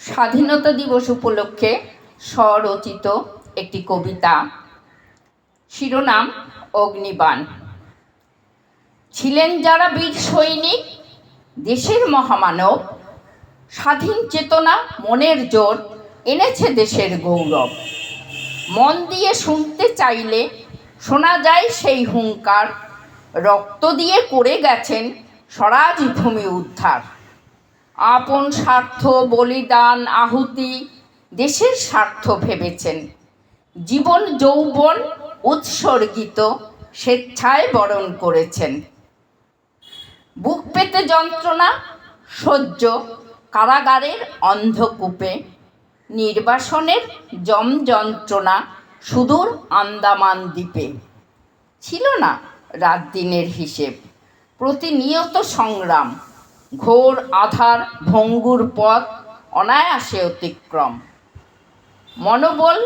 স্বাধীনতা দিবস উপলক্ষে স্বরচিত একটি কবিতা। শিরোনাম, অগ্নিবাণ। ছিলেন যারা বীর সৈনিক, দেশের মহামানব, স্বাধীন চেতনা, মনের জোর, এনেছে দেশের গৌরব। মন দিয়ে শুনতে চাইলে শোনা যায় সেই হুঙ্কার রক্ত দিয়ে করে গেছেন স্বরাজ ভূমি উদ্ধার। আপন স্বার্থ, বলিদান, আহুতি দেশের স্বার্থ ভেবেছেন। জীবন যৌবন উৎসর্গিত, স্বেচ্ছায় বরণ করেছেন। বুক পেতে যন্ত্রণা, সহ্য কারাগারের অন্ধকূপে, নির্বাসনের জম যন্ত্রণা সুদূর আন্দামান দ্বীপে। ছিল না রাত দিনের হিসেব, প্রতিনিয়ত সংগ্রাম। ঘোর আধার ভঙ্গুর পথ অনায়াসে অতিক্রম। মনোবল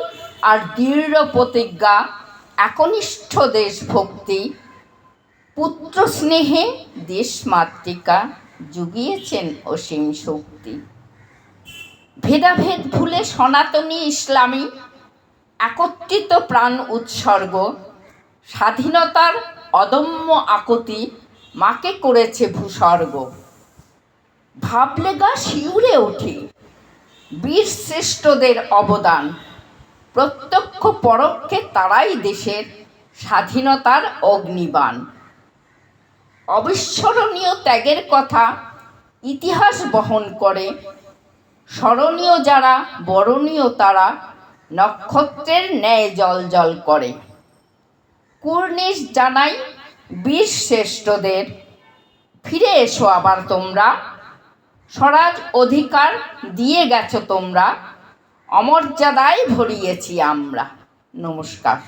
আর দৃঢ় প্রতিজ্ঞা, একনিষ্ঠ দেশভক্তি পুত্র স্নেহে দেশমাতৃকা জুগিয়েছেন অসীম শক্তি। ভেদাভেদ ভুলে সনাতনী ইসলামী, একত্রিত প্রাণ উৎসর্গ, স্বাধীনতার অদম্য আকুতি মাকে করেছে ভূস্বর্গ। ভাবলে গা শিউরে ওঠে। বীর শ্রেষ্ঠদের অবদান। প্রত্যক্ষ পরোক্ষে তারাই দেশের স্বাধীনতার অগ্নিবাণ। অবিস্মরণীয় ত্যাগের কথা ইতিহাস বহন করে। স্মরণীয় যারা, বরণীয় তারা নক্ষত্রের ন্যায় জল জল করে। কুর্নিশ জানাই বীর শ্রেষ্ঠদের, ফিরে এসো আবার তোমরা। স্বরাজ অধিকার দিয়ে গেছো তোমরা। অমর্যাদায় ভরিয়েছি আমরা। নমস্কার।